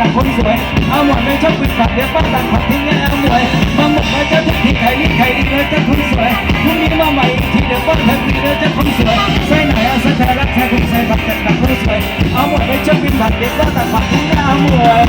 นักคนสวย เอาหมดเลยชอบปิดปากเดี๋ยวป้าต่างผัดทิ้งแง่เอาหมวยมาหมดมายจะทุกทีใครนี่ใครนี่เลยจะคนสวยพรุ่งนี้มาใหม่ทีเดี๋ยวป้าทักทีเลยจะคนสวยใส่ไหนเอาใส่แทรักแท้คนใส่ผักแต่หนักคนสวย เอาหมดเลยชอบปิดปากเดี๋ยวป้าต่างผัดทิ้งแง่เอาหมวย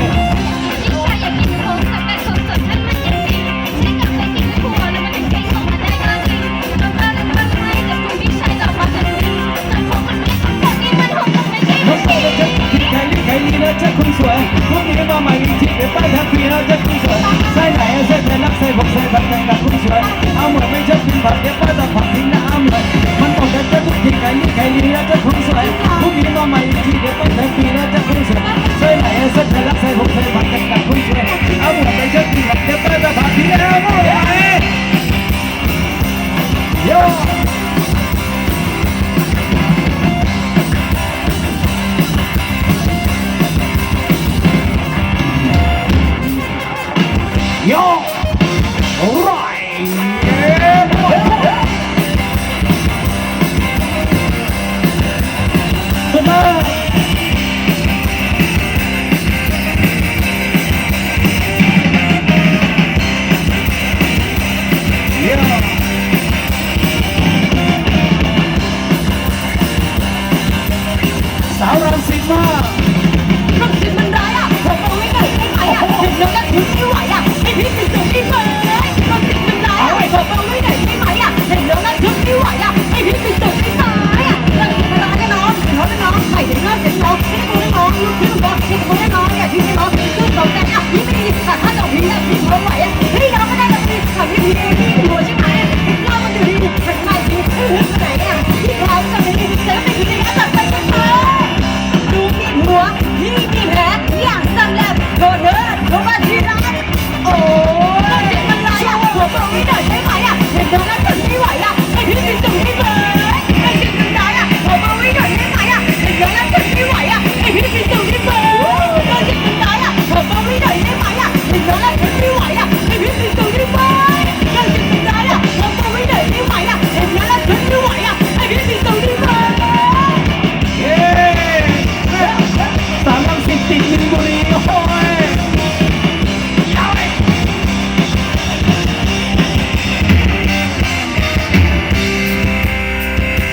ดีใครดีเลยจะคนสวยพรุ่งนี้มาใหม่อีกทีเดี๋ยวป้าทันทีเราจะคนสวยใส่ไหนใส่ไทยรักใส่ผมใส่ผักแต่ตังคนสวยเอาหมดไปเจ้าบินผัดเดี๋ยวป้าตังผักทิ้งแง่มวยมันหมดไปจะทุกทีใครดีใครดีแล้วจะคนสวยพรุ่งนี้มาใหม่อีกทีเดี๋ยวป้าทันทีเราจะคนสวยใส่ไหนใส่ไทยรักใส่ผมใส่ผักแต่ตังคนสวยเอาหมดไปเจ้าบินผัดเดี๋ยวป้าตังผักทิ้งแง่ Yo!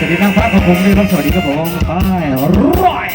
สวัสดีทางฟ้าของผมด้วยครับสวัสดีครับผมไปร้อย